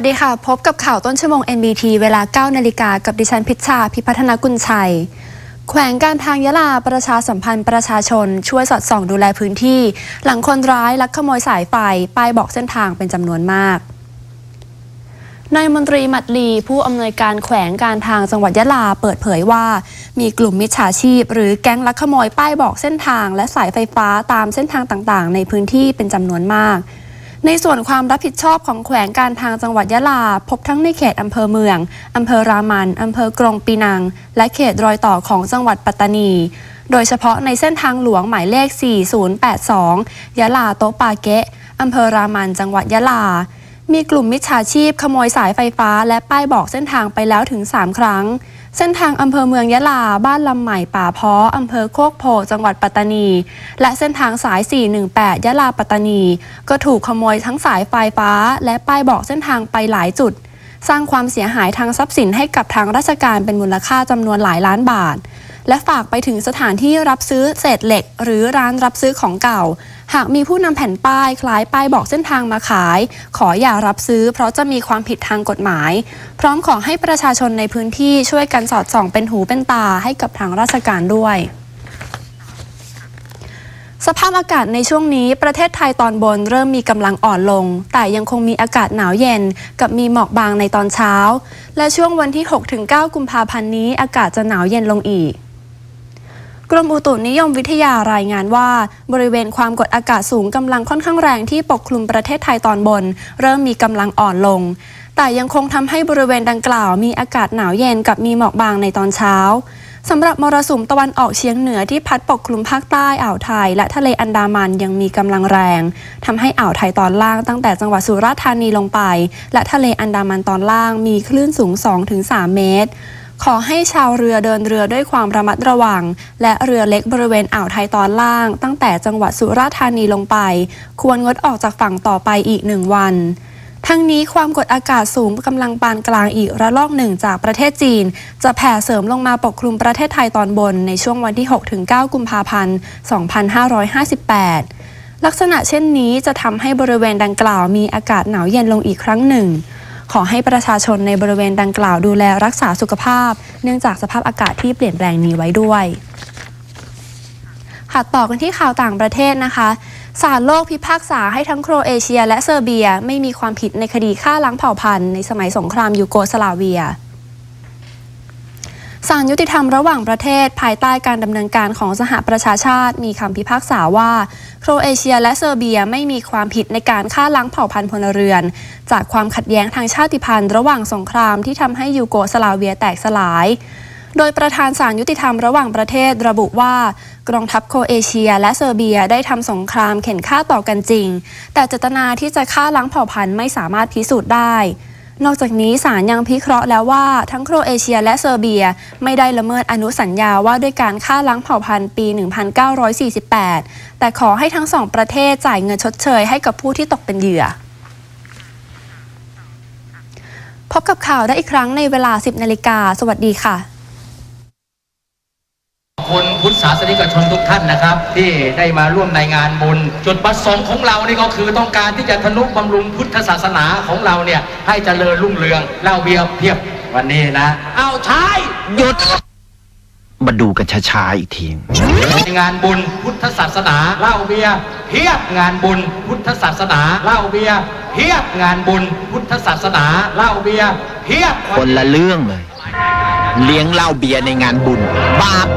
วัสดีค่ะ พบกับข่าวต้นชั่วโมง NBT เวลา 9 นาฬิกากับดิฉันพิชชา พิพัฒนกุลชัย แขวงการทางยะลาประชาสัมพันธ์ประชาชน ช่วยสอดส่องดูแลพื้นที่ หลังคนร้ายลักขโมยสายไฟป้ายบอกเส้นทางเป็นจำนวนมากนายมนตรีมัดลีผู้อำนวยการแขวงการทางจังหวัดยะลาเปิดเผยว่า มีกลุ่มมิจฉาชีพ หรือแก๊งลักขโมยป้ายบอกเส้นทาง และสายไฟฟ้าตามเส้นทางต่างๆ ในพื้นที่เป็นจำนวนมาก ในส่วนความรับผิดชอบของแขวงการทางจังหวัดยะลา พบทั้งในเขตอำเภอเมือง อำเภอรามันอำเภอกรงปีนัง และเขตรอยต่อของจังหวัดปัตตานี โดยเฉพาะในเส้นทางหลวงหมายเลข 4082 ยะลาโตปาเกะอำเภอรามันจังหวัดยะลา มีกลุ่มมิจฉาชีพขโมยสายไฟฟ้า และป้ายบอกเส้นทางไปแล้วถึง 3 ครั้ง เส้นทางอำเภอเมืองยะลา บ้านลำใหม่ป่าพาะอำเภอโคกโพจังหวัดปัตตานี และเส้นทางสาย 418 ยะลาปัตตานี ก็ถูกขโมยทั้งสายไฟฟ้า และป้ายบอกเส้นทางไปหลายจุด สร้างความเสียหายทางทรัพย์สินให้กับทางราชการเป็นมูลค่าจำนวนหลายล้านบาท และฝากไปถึงสถานที่รับซื้อเศษเหล็ก หรือร้านรับซื้อของเก่า หากมีผู้นำแผ่นป้ายคล้ายป้ายบอกเส้นทางมาขาย ขออย่ารับซื้อ เพราะจะมีความผิดทางกฎหมาย พร้อมขอให้ประชาชนในพื้นที่ช่วยกันสอดส่องเป็นหูเป็นตาให้กับทางราชการด้วยสภาพอากาศในช่วงนี้ประเทศไทยตอนบนเริ่มมีกำลังอ่อนลง แต่ยังคงมีอากาศหนาวเย็น กับมีหมอกบางในตอนเช้า และช่วงวันที่ 6-9 กุมภาพันธ์นี้อากาศจะหนาวเย็นลงอีก กรมอุตุนิยมวิทยารายงานว่า บริเวณความกดอากาศสูงกำลังค่อนข้างแรงที่ปกคลุมประเทศไทยตอนบน เริ่มมีกำลังอ่อนลง แต่ยังคงทำให้บริเวณดังกล่าวมีอากาศหนาวเย็นกับมีหมอกบางในตอนเช้าสำหรับมรสุมตะวันออกเฉียงเหนือที่พัดปกคลุมภาคใต้อ่าวไทย และทะเลอันดามันยังมีกำลังแรงทำให้อ่าวไทยตอนล่างตั้งแต่จังหวัดสุราษฎร์ธานีลงไป และทะเลอันดามันตอนล่างมีคลื่นสูง 2-3 เมตร ขอให้ชาวเรือเดินเรือด้วยความระมัดระวัง และเรือเล็กบริเวณอ่าวไทยตอนล่าง ตั้งแต่จังหวัดสุราษฎร์ธานีลงไป ควรงดออกจากฝั่งต่อไปอีกหนึ่งวันทั้งนี้ความกดอากาศสูงกำลังปานกลางอีกระลอกหนึ่งจากประเทศจีน จะแผ่เสริมลงมาปกคลุมประเทศไทยตอนบนในช่วงวันที่ 6-9 กุมภาพันธ์ 2558 ลักษณะเช่นนี้จะทำให้บริเวณดังกล่าวมีอากาศหนาวเย็นลงอีกครั้งหนึ่ง ขอให้ประชาชนในบริเวณดังกล่าวดูแลรักษาสุขภาพ เนื่องจากสภาพอากาศที่เปลี่ยนแปลงนี้ไว้ด้วยค่ะต่อกันที่ข่าวต่างประเทศนะคะศาลโลกพิพากษาให้ทั้งโครเอเชียและเซอร์เบีย ไม่มีความผิดในคดีฆ่าล้างเผ่าพันธุ์ในสมัยสงครามยูโกสลาเวีย ศาลยุติธรรมระหว่างประเทศ ภายใต้การดำเนินการของสหประชาชาติ มีคำพิพากษาว่า โครเอเชียและเซอร์เบียไม่มีความผิดในการฆ่าล้างเผ่าพันธุ์พลเรือน จากความขัดแย้งทางชาติพันธุ์ระหว่างสงครามที่ทำให้ยูโกสลาเวียแตกสลาย โดยประธานศาลยุติธรรมระหว่างประเทศระบุว่ากองทัพโครเอเชีย และเซอร์เบียได้ทำสงครามเข็นฆ่าต่อกันจริง แต่เจตนาที่จะฆ่าล้างเผ่าพันธุ์ไม่สามารถพิสูจน์ได้ นอกจากนี้ศาลยังพิเคราะห์แล้วว่าทั้งโครเอเชียและเซอร์เบีย ไม่ได้ละเมิดอนุสัญญาว่าด้วยการฆ่าล้างเผ่าพันธุ์ปี 1948 แต่ขอให้ทั้งสองประเทศจ่ายเงินชดเชยให้กับผู้ที่ตกเป็นเหยื่อ พบกับข่าวได้อีกครั้งในเวลา 10นาฬิกาสวัสดีค่ะ พุทธศาสนิกชนทุกท่านนะครับ ที่ได้มาร่วมในงานบุญ จุดประสงค์ของเรานี่ก็คือต้องการที่จะทนุบำรุงพุทธศาสนาของเราเนี่ยให้เจริญรุ่งเรืองเล่าเบียร์เพียบวันนี้นะ เอาใช้หยุดมาดูกันช้าๆอีกทีงานบุญพุทธศาสนาเล่าเบียร์เพียบงานบุญพุทธศาสนาเล่าเบียร์เพียบงานบุญพุทธศาสนาเล่าเบียร์เพียบคนละเรื่องเลย เลี้ยงเหล้าเบียร์ในงานบุญบาป